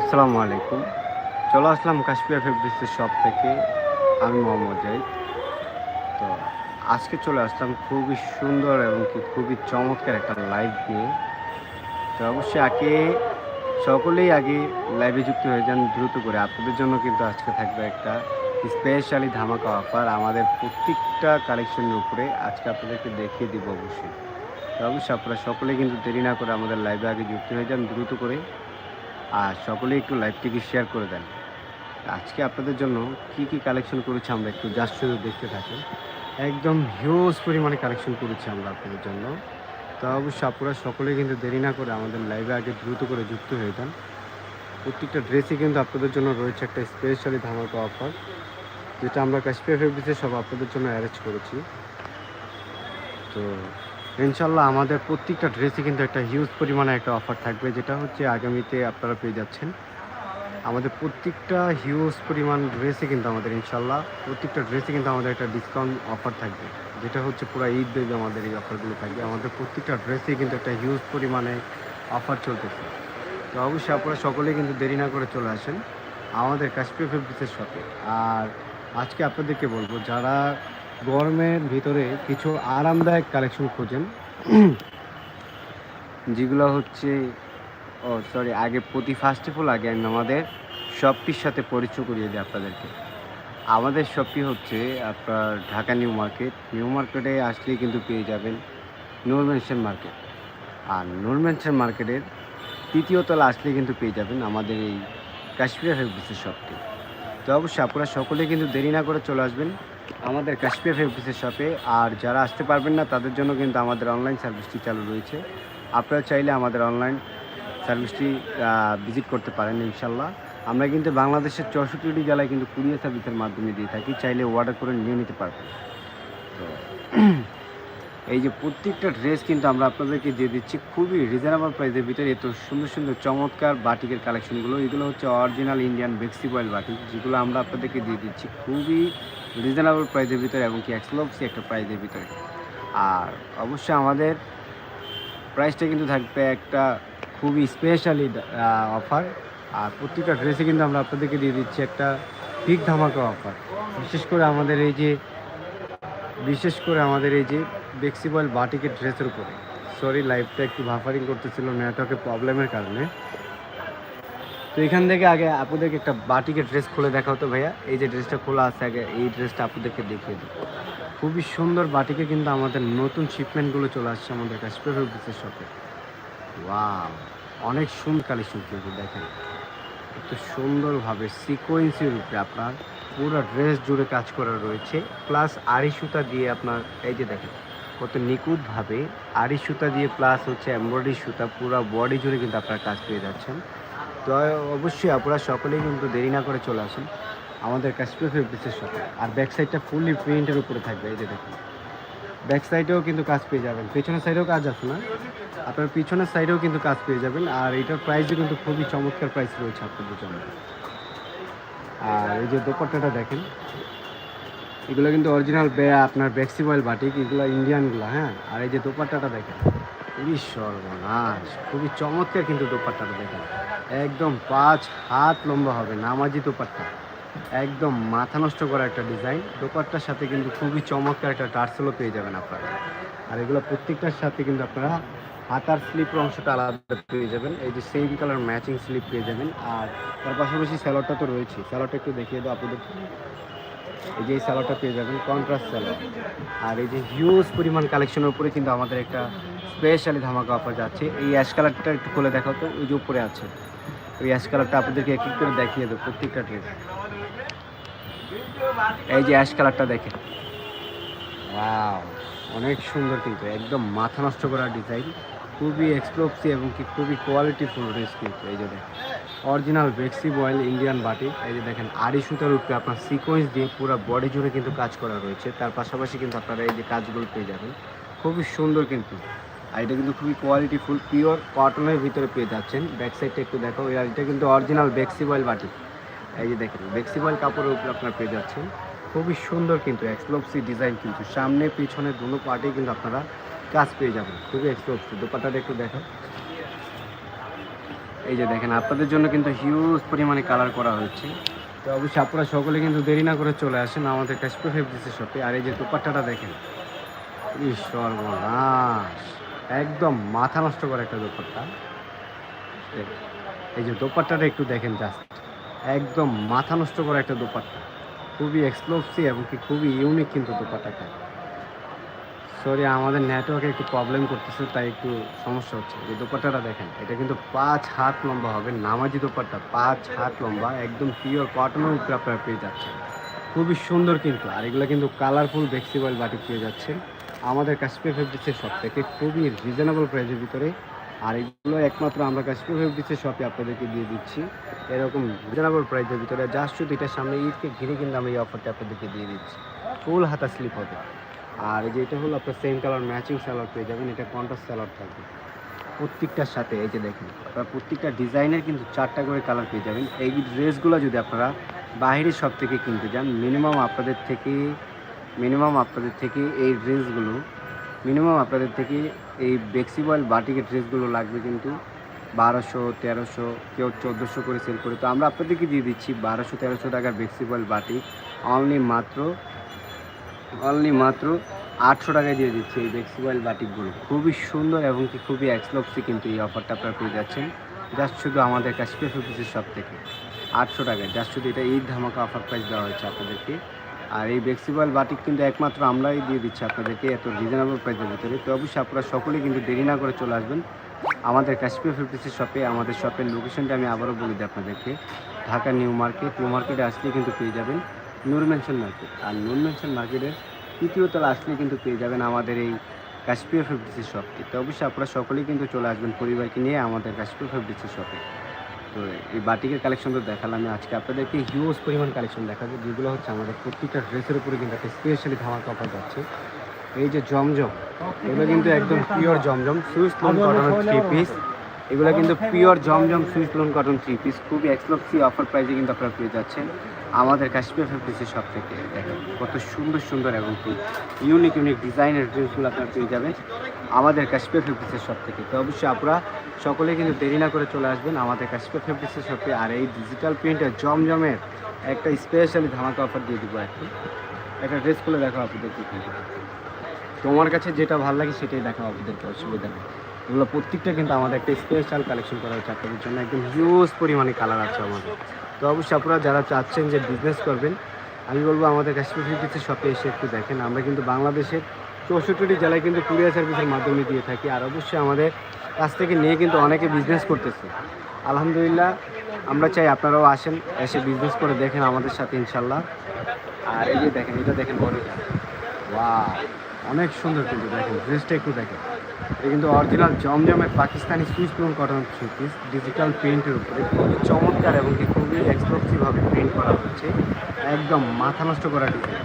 আসসালামু আলাইকুম। চলে আসলাম কাশ্মীর ফেব্রিক্সের শপ থেকে। আমি মোহাম্মদ জাহিদ। তো আজকে চলে আসলাম খুবই সুন্দর এবং কি খুবই চমৎকার একটা লাইভ নিয়ে। তো অবশ্যই আগে সকলেই আগে লাইভে যুক্ত হয়ে যান, দ্রুত করে। আপনাদের জন্য কিন্তু আজকে থাকবে একটা স্পেশালি ধামাকা অফার আমাদের প্রত্যেকটা কালেকশনের উপরে। আজকে আপনাদেরকে দেখিয়ে দিব অবশ্যই। তো অবশ্যই আপনারা সকলেই কিন্তু দেরি না করে আমাদের লাইভে আগে যুক্ত হয়ে যান, দ্রুত করে। আর সকলেই একটু লাইভটিকে শেয়ার করে দেন। আজকে আপনাদের জন্য কি কি কালেকশন করেছি আমরা একটু জাস্ট শুধু দেখতে থাকি একদম হিউজ পরিমাণে কালেকশন করেছি আমরা আপনাদের জন্য। তো অবশ্যই আপনারা সকলেই কিন্তু দেরি না করে আমাদের লাইভে আগে দ্রুত করে যুক্ত হয়ে যান। প্রত্যেকটা ড্রেসই কিন্তু আপনাদের জন্য রয়েছে একটা স্পেশালি ধামাকা অফার যেটা আমরা কাশ্মীর ফেব্রিক্সে সব আপনাদের জন্য অ্যারেঞ্জ করেছি। তো ইনশাল্লাহ আমাদের প্রত্যেকটা ড্রেসে কিন্তু একটা হিউজ পরিমাণে একটা অফার থাকবে, যেটা হচ্ছে আগামীতে আপনারা পেয়ে যাচ্ছেন। আমাদের প্রত্যেকটা হিউজ পরিমাণ ড্রেসে কিন্তু আমাদের ইনশাল্লাহ, প্রত্যেকটা ড্রেসে কিন্তু আমাদের একটা ডিসকাউন্ট অফার থাকবে। যেটা হচ্ছে পুরো ঈদ বেজে আমাদের এই অফারগুলো থাকবে। আমাদের প্রত্যেকটা ড্রেসে কিন্তু একটা হিউজ পরিমাণে অফার চলতেছে। তো অবশ্যই আপনারা সকলেই কিন্তু দেরি না করে চলে আসেন আমাদের কাশ্মীর ফেব্রিক্সের শপে আর আজকে আপনাদেরকে বলব, যারা গরমের ভিতরে কিছু আরামদায়ক কালেকশন খোঁজেন। যেগুলো হচ্ছে, ও সরি আগে প্রতি ফার্স্ট অফ অল আগে আমি আমাদের শপটির সাথে পরিচয় করিয়ে দিই আপনাদেরকে। আমাদের শপটি হচ্ছে আপনার ঢাকা নিউ মার্কেট। নিউ মার্কেটে আসলেই কিন্তু পেয়ে যাবেন নূর মেনশন মার্কেট আর নূর মেনশন মার্কেটের তৃতীয় তলা আসলেই কিন্তু পেয়ে যাবেন আমাদের এই কাশ্মীর ফেব্রিক্সের শপটি তো অবশ্যই আপনারা সকলে কিন্তু দেরি না করে চলে আসবেন। আমাদের কাশ্মীর ফেব্রিক্সের শপে আর যারা আসতে পারবেন না, তাদের জন্য কিন্তু আমাদের অনলাইন সার্ভিসটি চালু রয়েছে। আপনারা চাইলে আমাদের অনলাইন সার্ভিসটি ভিজিট করতে পারেন ইনশাল্লাহ আমরা কিন্তু বাংলাদেশের চৌষট্টিটি জেলায় কিন্তু কুরিয়ার সার্ভিসের মাধ্যমে দিয়ে থাকি, চাইলে অর্ডার করে নিয়ে নিতে পারবেন। তো, এই যে প্রত্যেকটা ড্রেস কিন্তু আমরা আপনাদেরকে দিয়ে দিচ্ছি, খুবই রিজনেবল প্রাইসের ভিতরে। এত সুন্দর সুন্দর, চমৎকার বাটিকের কালেকশনগুলো এগুলো হচ্ছে অরিজিনাল ইন্ডিয়ান বেক্সিবয়েল বাটিক যেগুলো আমরা আপনাদেরকে দিয়ে দিচ্ছি। খুবই রিজনেবল প্রাইসের ভিতরে এবং কি এক্সক্লুসিভ একটা প্রাইসের ভিতরে। আর অবশ্যই আমাদের প্রাইসটা কিন্তু থাকবে একটা খুবই স্পেশালি অফার আর প্রত্যেকটা ড্রেসে কিন্তু আমরা আপনাদেরকে দিয়ে দিচ্ছি একটা বিগ ধামাকা অফার বিশেষ করে আমাদের এই যে, বিশেষ করে আমাদের এই যে বেক্সিবল বাটিকের ড্রেসের উপরে। সরি লাইফটা একটু ভাফারিং করতেছিল, নেটওয়ার্কের প্রবলেমের কারণে। তো এখান থেকে আগে আপনাদেরকে একটা বাটিকের ড্রেস খুলে দেখা হতো ভাইয়া। এই যে ড্রেসটা খোলা আছে আগে, এই ড্রেসটা আপনাদেরকে দেখিয়ে দিই। খুবই সুন্দর বাটিকে কিন্তু আমাদের নতুন শিপমেন্টগুলো চলে আসছে আমাদের কাশ্মীর ফেব্রিক্সের শপে ওয়াও অনেক সুন্দর কালেকশন কিন্তু দেখেন। এত সুন্দরভাবে সিকোয়েন্সের রূপে আপনার পুরো ড্রেস জুড়ে কাজ করা রয়েছে। প্লাস আড়ি সুতা দিয়ে আপনার, এই যে দেখেন, কত নিখুঁতভাবে আড়ি সুতা দিয়ে প্লাস হচ্ছে এমব্রয়ডারি সুতা, পুরো বডি জুড়ে কিন্তু আপনার কাজ পেয়ে যাচ্ছেন। তো অবশ্যই আপনারা সকলেই কিন্তু দেরি না করে চলে আসুন। আমাদের কাশ্মীর ফেব্রিক্সের সাথে। আর ব্যাক সাইডটা ফুললি প্রিন্টের উপরে থাকবে, এই যে দেখুন। ব্যাক সাইডেও কিন্তু কাজ পেয়ে যাবেন। পেছনের সাইডেও কাজ আছে না? আপনার পিছনের সাইডেও কিন্তু কাজ পেয়ে যাবেন। আর এটার প্রাইসও কিন্তু খুবই চমৎকার প্রাইস রয়েছে আপনাদের জন্য। আর এই যে দোপাট্টাটা দেখেন। এগুলো কিন্তু অরিজিনাল আপনার ব্যাক্সিবয়েল বাটিক, এগুলো ইন্ডিয়ানগুলো হ্যাঁ? আর এই যে দোপাট্টাটা দেখেন। খুবই সর্বনাশ, খুবই চমৎকার কিন্তু দোপাট্টাটা দেখেন। একদম পাঁচ হাত লম্বা হবে, নামাজি দোপাট্টা। একদম মাথা নষ্ট করা একটা ডিজাইন দোপাট্টার সাথে কিন্তু খুবই চমৎকার একটা টার্সেলও পেয়ে যাবেন আপনারা। আর এগুলো প্রত্যেকটার সাথে কিন্তু আপনারা হাতার স্লিপের অংশটা আলাদা পেয়ে যাবেন। এই যে সেম কালার ম্যাচিং স্লিপ পেয়ে যাবেন। আর তার পাশাপাশি স্যালোডটা তো রয়েছে। স্যালোডটা একটু দেখিয়ে দাও আপনাদের। এই যে এই স্যালোডটা পেয়ে যাবেন কন্ট্রাস্ট স্যালোড আর এই যে হিউজ পরিমাণ কালেকশনের উপরে কিন্তু আমাদের একটা স্পেশালি ধামাকা অফার যাচ্ছে। এই অ্যাশ কালারটা একটু খুলে দেখাও তো ওই যে উপরে আছে। ওই অ্যাশ কালারটা আপনাদেরকে এক এক করে দেখিয়ে দেবো প্রত্যেকটা ড্রেস এই যে অ্যাশ কালারটা দেখেন। ওয়াও অনেক সুন্দর কিন্তু, একদম মাথা নষ্ট করা ডিজাইন খুবই এক্সপ্লোসিভ এবং কি খুবই কোয়ালিটিফুল ড্রেস কিন্তু, এই যে দেখেন। অরিজিনাল বেক্সি বয়েল ইন্ডিয়ান বাটি। এই যে দেখেন, আড়ি সুতার উপরে আপনার সিকোয়েন্স দিয়ে পুরো বডি জুড়ে কিন্তু কাজ করা রয়েছে। তার পাশাপাশি কিন্তু আপনারা এই যে কাজগুলো পেয়ে যাবেন। খুবই সুন্দর কিন্তু। আর এটা কিন্তু খুবই কোয়ালিটিফুল পিওর কটনের ভিতরে পেয়ে যাচ্ছেন। ব্যাক সাইডটা একটু দেখো আর এটা কিন্তু অরিজিনাল বেক্সি বয়েল বাটি। এই যে দেখেন বেক্সি বয়েল কাপড়ের উপরে আপনারা পেয়ে যাচ্ছেন। খুবই সুন্দর কিন্তু এক্সপ্লোসি ডিজাইন কিন্তু। সামনে, পিছনে দুটো পার্টি কিন্তু আপনারা কাজ পেয়ে যাবেন। খুবই এক্সপ্লোসি দোপাটাটা একটু দেখো। এই যে দেখেন, আপনাদের জন্য কিন্তু হিউজ পরিমাণে কালার করা হয়েছে। তো অবশ্যই আপনারা সকলে কিন্তু দেরি না করে চলে আসেন আমাদের কাশ্মীর ফেব্রিক্সের শপে আর এই যে দোপাট্টাটা দেখেন, ঈশ্বর একদম মাথা নষ্ট করে একটা দোপাট্টা। এই যে দোপাট্টাটা একটু দেখেন জাস্ট একদম মাথা নষ্ট করে একটা দোপাট্টা। খুবই এক্সপ্লোসিভ এবং কি খুবই ইউনিক কিন্তু দোপাট্টাটা। সরি আমাদের নেটওয়ার্কে একটু প্রবলেম করতেছে, তাই একটু সমস্যা হচ্ছে। যে দোপাট্টাটা দেখেন, এটা কিন্তু পাঁচ হাত লম্বা হবে, নামাজি দোপাট্টা, পাঁচ হাত লম্বা, একদম পিওর কটনের উপরে আপনারা পেয়ে যাচ্ছেন। খুবই সুন্দর কিন্তু, আর এগুলো কিন্তু কালারফুল ফ্লেক্সিবল বাটি পেয়ে যাচ্ছেন। আমাদের কাশ্মীর ফেব্রিক্সের শপ থেকে খুবই রিজনেবল প্রাইসের ভিতরে, আর এগুলো একমাত্র আমরা কাশ্মীর ফেব্রিক্সের শপে আপনাদেরকে দিয়ে দিচ্ছি। এরকম রিজনেবল প্রাইসের ভিতরে জাস্ট শুধু এটার সামনে ঈদকে ঘিরে কিন্তু আমরা এই অফারটা আপনাদেরকে দিয়ে দিচ্ছি। ফুল হাতা স্লিপ হবে। আর এই যে এটা হলো আপনার সেম কালার ম্যাচিং স্যালাড পেয়ে যাবেন, এটা কন্ট্রাস্ট স্যালাড থাকবে। প্রত্যেকটার সাথে, এই যে দেখেন, আপনারা প্রত্যেকটা ডিজাইনের কিন্তু চারটা করে কালার পেয়ে যাবেন। এই ড্রেসগুলো যদি আপনারা বাইরের সব থেকে কিনতে যান মিনিমাম আপনাদের থেকে মিনিমাম আপনাদের থেকে এই ড্রেসগুলো মিনিমাম আপনাদের থেকে এই বেক্সিবয়েল বাটিকের ড্রেসগুলো লাগবে কিন্তু বারোশো, তেরোশো, কেউ চোদ্দোশো করে সেল করে। তো আমরা আপনাদেরকে দিয়ে দিচ্ছি বারোশো, তেরোশো টাকার বেক্সিবয়েল বাটিক। অনলি মাত্র অনলি মাত্র আটশো টাকায় দিয়ে দিচ্ছি এই বেক্সিবয়েল বাটিকগুলো। খুবই সুন্দর এবং কি খুবই এক্সপ্লোসি কিন্তু এই অফারটা আপনারা পেয়ে যাচ্ছেন। জাস্ট শুধু আমাদের কাশ্মীর অফিসের সব থেকে। আটশো টাকায়। জাস্ট শুধু এটা ঈদ ধামাকা অফার প্রাইস দেওয়া হয়েছে আপনাদেরকে। আর এই বেক্সিবয়েল বাটিক কিন্তু একমাত্র আমরাই দিয়ে দিচ্ছি আপনাদেরকে এত রিজনেবল প্রাইসের ভিতরে। তো অবশ্যই আপনারা সকলেই কিন্তু দেরি না করে চলে আসবেন আমাদের কাশ্মীর ফিফটিসের শপে আমাদের শপের লোকেশনটা আমি আবারও বলে দিই আপনাদেরকে। Dhaka new market. নিউ মার্কেটে আসলে কিন্তু পেয়ে যাবেন। Noor mansion market. আর নূর মেনশন মার্কেটের তৃতীয় তলা আসলে কিন্তু পেয়ে যাবেন আমাদের এই কাশ্মীর ফেব্রিক্সের শপটি তো অবশ্যই আপনারা সকলেই কিন্তু চলে আসবেন পরিবারকে নিয়ে আমাদের কাশ্মীর ফেব্রিক্সের শপে তো এই বাটিকের কালেকশন তো দেখালাম আজকে আপনাদেরকে হিউজ পরিমাণ কালেকশন দেখাবো, যেগুলো হচ্ছে আমাদের প্রত্যেকটা ড্রেসের উপরে কিন্তু একটা স্পেশালি ধামাকা অফার যাচ্ছে। এই যে জমজম, এগুলো কিন্তু একদম pure Zamzam Swiss lawn three piece এগুলো কিন্তু pure Zamzam Swiss lawn cotton three piece খুবই এক্সপ্লোসি অফার প্রাইসে কিন্তু আপনারা পেয়ে যাচ্ছেন। আমাদের কাশ্মীর ফেব্রিক্সের সব থেকে দেখেন, কত সুন্দর সুন্দর এবং ইউনিক ইউনিক ডিজাইনের ড্রেসগুলো আপনারা পেয়ে যাবেন আমাদের কাশ্মীর ফেব্রিক্সের সব থেকে। তো অবশ্যই আপনারা সকলে কিন্তু দেরি না করে চলে আসবেন আমাদের কাশ্মীর ফেব্রিক্সের শপে আর এই ডিজিটাল প্রিন্টের জমজমের একটা স্পেশালি ধামাকা অফার দিয়ে দিব এখন একটা ড্রেস খুলে দেখো আপনাদেরকে। কিন্তু তোমার কাছে যেটা ভালো লাগে সেটাই দেখাও আপনাদেরকে, অসুবিধা নেই। এগুলো প্রত্যেকটা কিন্তু আমাদের একটা স্পেশাল কালেকশন করা হচ্ছে আপনাদের জন্য। একদম হিউজ পরিমাণে কালার আছে আমাদের। তো অবশ্যই আপনারা যারা চাচ্ছেন যে বিজনেস করবেন, আমি বলব আমাদের কাশ্মীর ফিফটিসের শপে এসে একটু দেখেন। আমরা কিন্তু বাংলাদেশের চৌষট্টিটি জেলায় কিন্তু কুরিয়ার সার্ভিসের মাধ্যমে দিয়ে থাকি। আর অবশ্যই আমাদের কাছ থেকে নিয়ে কিন্তু অনেকে বিজনেস করতেছে। আলহামদুলিল্লাহ, আমরা চাই আপনারাও আসেন, এসে বিজনেস করে দেখেন আমাদের সাথে ইনশাল্লাহ আর এই যে দেখেন, এটা দেখেন বডিটা। ওয়া অনেক সুন্দর কিন্তু দেখেন ড্রেসটা একটু দেখেন। এটা কিন্তু অরিজিনাল জমজমের Pakistani Swiss lawn cotton three piece digital প্রিন্টের উপরে। খুবই চমৎকার এবং কি খুবই এক্সপ্লোসিভভাবে প্রিন্ট করা হচ্ছে। একদম মাথা নষ্ট করা ডিজাইন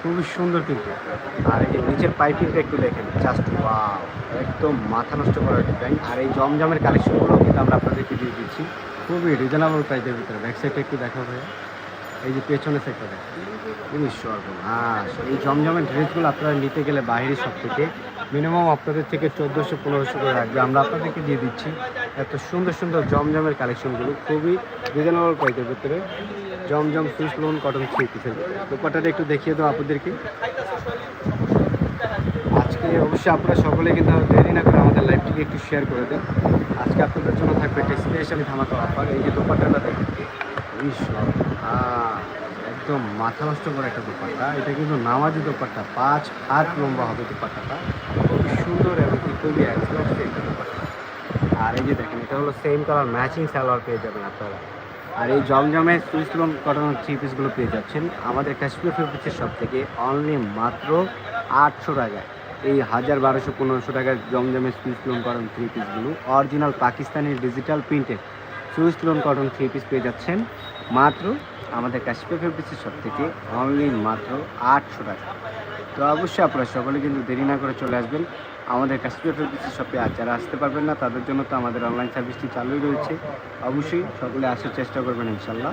খুবই সুন্দর কিন্তু। আর এই নিচের পাইপিংটা একটু দেখেন জাস্ট ওয়াও একদম মাথা নষ্ট করা ডিজাইন আর এই জমজমের কালেকশনগুলো কিন্তু আমরা আপনাদেরকে দিয়ে দিচ্ছি। খুবই রিজনেবল প্রাইসের ভিতরে। ব্যাক সাইডটা একটু দেখা ভাইয়া। এই যে পেছনের খুবই সর্বনাশ এই জমজমের ড্রেসগুলো আপনারা নিতে গেলে বাইরের সব থেকে মিনিমাম আপনাদের থেকে চোদ্দোশো, পনেরোশো করে রাখবে আমরা আপনাদেরকে দিয়ে দিচ্ছি এত সুন্দর সুন্দর জমজমের কালেকশনগুলো খুবই রিজনেবল প্রাইসের ভিতরে। Zamzam Swiss lawn cotton three পিসের দোপাটাটা একটু দেখিয়ে দাও আপনাদেরকে। আজকে অবশ্যই আপনারা সকলে কিন্তু দেরি না করে আমাদের লাইভটিকে একটু শেয়ার করে দেন। আজকে আপনাদের জন্য থাকবে একটা স্পেশালি ধামাকা অফার এই যে দোপাট্টাটা দেখেন। একদম মাথা নষ্ট করে একটা দোপাট্টা। এটা কিন্তু নামাজি দোপাট্টা, পাঁচ হাত লম্বা হবে দোপাট্টাটা। খুবই সুন্দর এবং খুবই এক্সপ্লোসিভ একটা দোপাট্টা। আর এই যে দেখেন, এটা হলো সেম কালার ম্যাচিং সালোয়ার পেয়ে যাবেন আপনারা। আর এই জমজমে সুইচ লোন কটনের থ্রি পিসগুলো পেয়ে যাচ্ছেন। আমাদের কাশ্মীর ফেব্রিক্সের সব থেকে অনলি মাত্র আটশো টাকায়। এই হাজার বারোশো পনেরোশো টাকার জমজমে সুইচ লোন কটন থ্রি পিসগুলো অরিজিনাল পাকিস্তানি ডিজিটাল প্রিন্টের Swiss lawn cotton three piece পেয়ে যাচ্ছেন মাত্র আমাদের কাশ্মীর ফেব্রিক্সের সব থেকে অনলি মাত্র আটশো টাকা। তো অবশ্যই আপনারা সকলে কিন্তু দেরি না করে চলে আসবেন। আমাদের কাশ্মীর ফেব্রিক্সের শপে আর যারা আসতে পারবেন না, তাদের জন্য তো আমাদের অনলাইন সার্ভিসটি চালুই রয়েছে। অবশ্যই সকলে আসার চেষ্টা করবেন ইনশাল্লাহ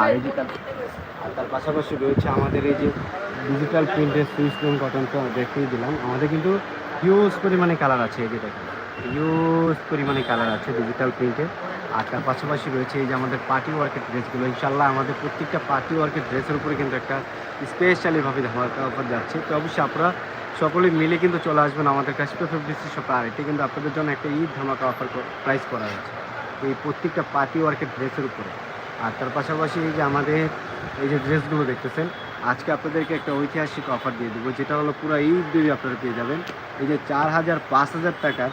আর এই যে তার, আর তার পাশাপাশি রয়েছে আমাদের এই যে ডিজিটাল প্রিন্টের সুইচ লোন কটন তো দেখিয়ে দিলাম। আমাদের কিন্তু হিউজ পরিমাণে কালার আছে, এই যে দেখেন। ইউজ পরিমাণে কালার আছে ডিজিটাল প্রিন্টে আর তার পাশাপাশি রয়েছে এই যে আমাদের পার্টি ওয়ার্কের ড্রেসগুলো ইনশাল্লাহ আমাদের প্রত্যেকটা পার্টি ওয়ার্কের ড্রেসের উপরে কিন্তু একটা স্পেশালিভাবে ধামাকা অফার যাচ্ছে। তো অবশ্যই আপনারা সকলে মিলে কিন্তু চলে আসবেন আমাদের কাছে ফেব্রিক্সি শপে আর এটি কিন্তু আপনাদের জন্য একটা ঈদ ধামাকা অফার প্রাইস করা হয়েছে। এই প্রত্যেকটা পার্টি ওয়ার্কের ড্রেসের উপরে। আর তার পাশাপাশি এই যে আমাদের এই যে ড্রেসগুলো দেখতেছেন, আজকে আপনাদেরকে একটা ঐতিহাসিক অফার দিয়ে দেবো, যেটা হলো পুরো ঈদ দিয়ে আপনারা পেয়ে যাবেন। এই যে চার হাজার পাঁচ হাজার টাকার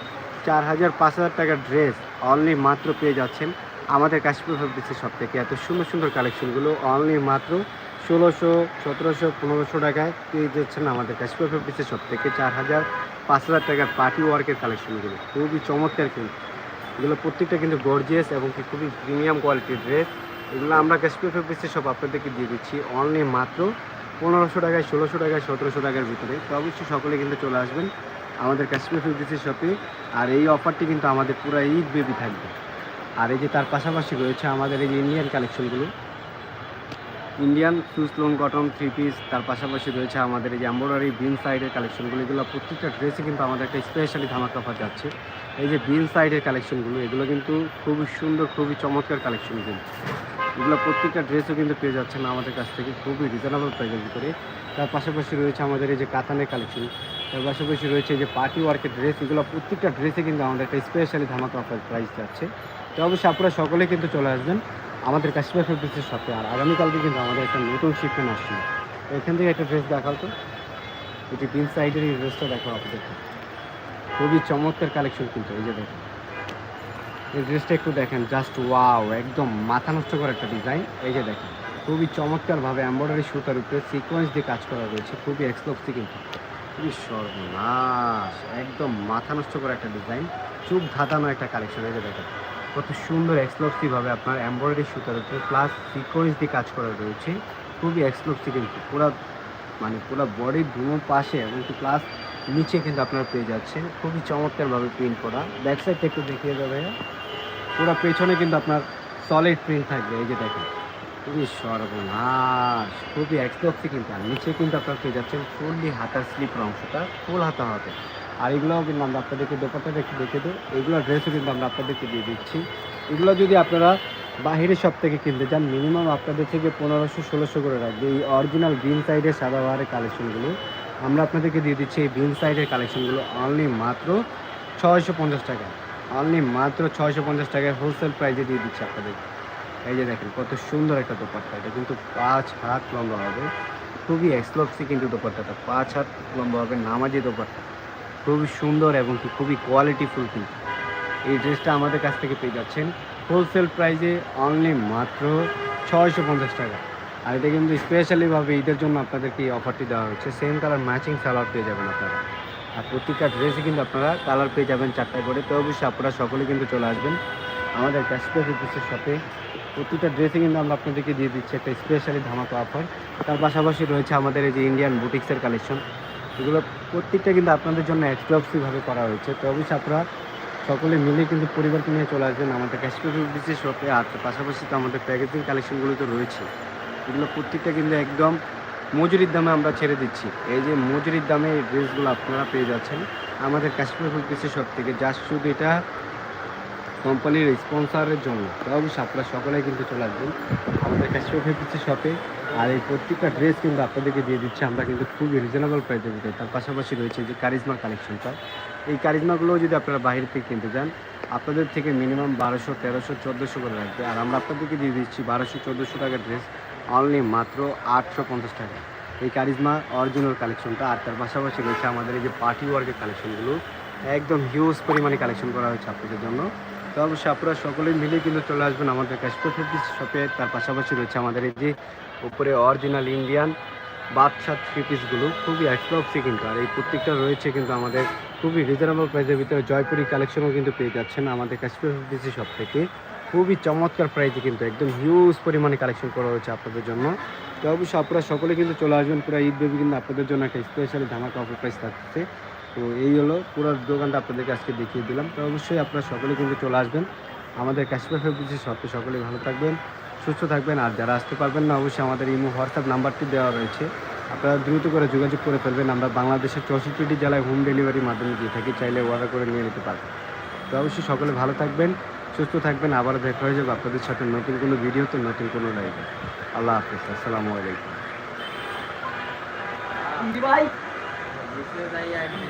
চার হাজার পাঁচ হাজার টাকার ড্রেস অনলি মাত্র পেয়ে যাচ্ছেন আমাদের কাশ্মীর ফেব্রিক্সের সব থেকে। এত সুন্দর সুন্দর কালেকশনগুলো অনলি মাত্র ষোলোশো, সতেরোশো, পনেরোশো টাকায় পেয়ে যাচ্ছেন আমাদের কাশ্মীর ফেব্রিক্সের সব থেকে। চার হাজার পাঁচ হাজার টাকার পার্টি ওয়ার্কের কালেকশনগুলো খুবই চমৎকার কিন্তু। এগুলো প্রত্যেকটা কিন্তু গর্জিয়াস এবং কি খুবই প্রিমিয়াম কোয়ালিটির ড্রেস এগুলো আমরা কাশ্মীর ফেব্রিক্সের সব আপনাদেরকে দিয়ে দিচ্ছি অনলি মাত্র পনেরোশো টাকায়, ষোলোশো টাকায়, সতেরোশো টাকার ভিতরে। তো অবশ্যই সকলে কিন্তু চলে আসবেন। আমাদের কাশ্মীর ফেব্রিক্সের শপে আর এই অফারটি কিন্তু আমাদের পুরো ঈদ বেবি থাকবে। আর এই যে তার পাশাপাশি রয়েছে আমাদের এই যে ইন্ডিয়ান কালেকশনগুলো Indian Swiss lawn cotton three piece তার পাশাপাশি রয়েছে আমাদের এই যে এম্ব্রয়ডারি বিন সাইডের কালেকশনগুলো এগুলো প্রত্যেকটা ড্রেসে কিন্তু আমাদের একটা স্পেশালি ধামাকা অফার যাচ্ছে। এই যে বিন সাইডের কালেকশনগুলো এগুলো কিন্তু খুবই সুন্দর, খুবই চমৎকার কালেকশন কিন্তু। এগুলো প্রত্যেকটা ড্রেসও কিন্তু পেয়ে যাচ্ছেন আমাদের কাছ থেকে, খুবই রিজনেবল প্রাইসের ভিতরে। তার পাশাপাশি রয়েছে আমাদের এই যে কাতানের কালেকশন তার পাশাপাশি রয়েছে যে পার্টি ওয়ার্কের ড্রেস এগুলো প্রত্যেকটা ড্রেসে কিন্তু আমাদের একটা স্পেশালি ধামাকা অফার প্রাইস যাচ্ছে। তো অবশ্যই আপনারা সকলে কিন্তু চলে আসবেন আমাদের কাশ্মীর ফেব্রিক্সের সাথে। আর আগামীকালকে কিন্তু আমাদের একটা নতুন শিপমেন্ট আসছে। এখান থেকে একটা ড্রেস দেখাও তো। এটি তিন সাইডের এই ড্রেসটা দেখো আপনাদেরকে খুবই চমৎকার কালেকশন কিন্তু, এই যে দেখেন। এই ড্রেসটা একটু দেখেন জাস্ট ওয়াও একদম মাথা নষ্ট করা একটা ডিজাইন এই যে দেখেন, খুবই চমৎকারভাবে এম্ব্রয়ডারি সুতার উপরে সিকোয়েন্স দিয়ে কাজ করা রয়েছে। খুবই এক্সপ্লোসি কিন্তু। খুবই সর্বনাশ, একদম মাথা নষ্ট করা একটা ডিজাইন চুপ ধাঁধানো একটা কালেকশন এই যে দেখেন, কত সুন্দর এক্সপ্লোসিভভাবে আপনার এম্ব্রয়ডারি সুতার উপরে প্লাস সিকোয়েন্স দিয়ে কাজ করা রয়েছে, খুবই এক্সপ্লোসি কিন্তু, পুরো মানে পুরো বডির দুনো পাশে এবং প্লাস নিচে কিন্তু আপনারা পেয়ে যাচ্ছেন খুবই চমৎকারভাবে প্রিন্ট করা ব্যাক সাইডটা একটু দেখিয়ে যাবে পুরো পেছনে কিন্তু আপনার সলিড প্রিন্ট থাকবে, এই যে দেখেন। খুবই সর্বনাশ, খুবই এক্সপ্লোসি কিন্তু। আর নিচে কিন্তু আপনারা পেয়ে যাচ্ছেন ফুললি হাতার স্লিপের অংশটা ফুল হাতা হবে আর এগুলোও কিন্তু আমরা আপনাদেরকে দোকানটা একটু দেখে দিই এগুলো ড্রেসও কিন্তু আমরা আপনাদেরকে দিয়ে দিচ্ছি। এগুলো যদি আপনারা বাহিরের সব থেকে কিনতে চান মিনিমাম আপনাদের থেকে পনেরোশো, ষোলোশো করে রাখবে। এই অরিজিনাল গ্রিন সাইডের সাদাবাহারের কালেকশনগুলো আমরা আপনাদেরকে দিয়ে দিচ্ছি এই গ্রিন সাইডের কালেকশনগুলো অনলি মাত্র ছয়শো পঞ্চাশ টাকা অনলি মাত্র ছয়শো পঞ্চাশ টাকায় হোলসেল প্রাইসে দিয়ে দিচ্ছি আপনাদের এই যে দেখেন, কত সুন্দর একটা দোপাট্টা। এটা কিন্তু পাঁচ হাত লম্বা হবে। খুবই এক্সপ্লোসি কিন্তু দোপাট্টাটা। পাঁচ হাত লম্বা হবে, নামাজি দোপাট্টা। খুবই সুন্দর এবং কি খুবই কোয়ালিটিফুল কিন্তু। এই ড্রেসটা আমাদের কাছ থেকে পেয়ে যাচ্ছেন। হোলসেল প্রাইসে অনলি মাত্র ছয়শো পঞ্চাশ টাকা। আর এটা কিন্তু স্পেশালিভাবে ঈদের জন্য আপনাদেরকে এই অফারটি দেওয়া হচ্ছে সেম কালার ম্যাচিং সালোয়ার পেয়ে যাবেন আপনারা। আর প্রত্যেকটা ড্রেসে কিন্তু আপনারা কালার পেয়ে যাবেন চারটা করে। তো অবশ্যই আপনারা সকলে কিন্তু চলে আসবেন। আমাদের ক্যাশপে ফিফটিসের সাথে প্রতিটা ড্রেসে কিন্তু আমরা আপনাদেরকে দিয়ে দিচ্ছি, একটা স্পেশালি ধামাকা অফার তার পাশাপাশি রয়েছে আমাদের এই যে ইন্ডিয়ান বুটিক্সের কালেকশন এগুলো প্রত্যেকটা কিন্তু আপনাদের জন্য এক্সক্লুসিভভাবে করা হয়েছে। তো অবশ্যই আপনারা সকলে মিলে কিন্তু পরিবারকে নিয়ে চলে আসবেন আমাদের ক্যাশপে ফিফটিসের শপে আর পাশাপাশি তো আমাদের প্যাকেজিং কালেকশনগুলো তো রয়েছে। এগুলো প্রত্যেকটা কিন্তু একদম মজুরির দামে আমরা ছেড়ে দিচ্ছি। এই যে মজুরির দামে এই ড্রেসগুলো আপনারা পেয়ে যাচ্ছেন আমাদের কাশ্মীর ফুলপিসের শপ থেকে। জাস্ট শুধু এটা কোম্পানির স্পন্সারের জন্য। তো অবশ্যই আপনারা সকলেই কিন্তু চলে আসবেন। আমাদের কাশ্মীর ফুলপিসের শপে। আর এই প্রত্যেকটা ড্রেস কিন্তু আপনাদেরকে দিয়ে দিচ্ছি। আমরা কিন্তু খুবই রিজনেবল প্রাইসের ভিতরে। তার পাশাপাশি রয়েছে যে কারিজমা কালেকশনটা এই কারিজমাগুলো যদি আপনারা বাইরে থেকে কিনতে যান আপনাদের থেকে মিনিমাম বারোশো, তেরোশো, চোদ্দোশো করে লাগবে। আর আমরা আপনাদেরকে দিয়ে দিচ্ছি বারোশো, চোদ্দোশো টাকার ড্রেস অনলি মাত্র আটশো পঞ্চাশ টাকা। এই কারিজমা অরিজিনাল কালেকশনটা আর তার পাশাপাশি রয়েছে আমাদের এই যে পার্টি ওয়ার্কের কালেকশনগুলো একদম হিউজ পরিমাণে কালেকশন করা হয়েছে আপনাদের জন্য। তো অবশ্যই আপনারা সকলেই মিলে কিন্তু চলে আসবেন আমাদের ফিফটি শপে। তার পাশাপাশি রয়েছে আমাদের এই যে উপরে অরিজিনাল ইন্ডিয়ান বাদশাহ থ্রি পিসগুলো খুবই এক্সপ্লক্সি কিন্তু। আর এই প্রত্যেকটা রয়েছে কিন্তু আমাদের খুবই রিজনেবল প্রাইসের ভিতরে। জয়পুরি কালেকশনও কিন্তু পেয়ে যাচ্ছেন আমাদের কাশ্মীর ফিফটি শপ থেকে। খুবই চমৎকার প্রাইসে কিন্তু একদম হিউজ পরিমাণে কালেকশন করা হয়েছে আপনাদের জন্য। তো অবশ্যই আপনারা সকলে কিন্তু চলে আসবেন। পুরো ঈদ বেবি কিন্তু আপনাদের জন্য একটা স্পেশালি ধামাকা অফার প্রাইস থাকছে। তো এই হলো পুরো দোকানটা আপনাদেরকে আজকে দেখিয়ে দিলাম। তো অবশ্যই আপনারা সকলে কিন্তু চলে আসবেন। আমাদের কাশ্মীর ফেব্রিক্সের শপে সকলেই ভালো থাকবেন, সুস্থ থাকবেন। আর যারা আসতে পারবেন না, অবশ্যই আমাদের ইমো, হোয়াটসঅ্যাপ নাম্বারটি দেওয়া রয়েছে। আপনারা দ্রুত করে যোগাযোগ করে ফেলবেন। আমরা বাংলাদেশের চৌষট্টিটি জেলায় হোম ডেলিভারির মাধ্যমে দিয়ে থাকি। চাইলে অর্ডার করে নিয়ে নিতে পারবেন। তো অবশ্যই সকলে ভালো থাকবেন, সুস্থ থাকবেন। আবারও দেখা হয়ে যাবে আপনাদের সাথে নতুন কোনো ভিডিওতে, নতুন কোনো লাইভে আল্লাহ হাফিজ। আসসালামু আলাইকুম।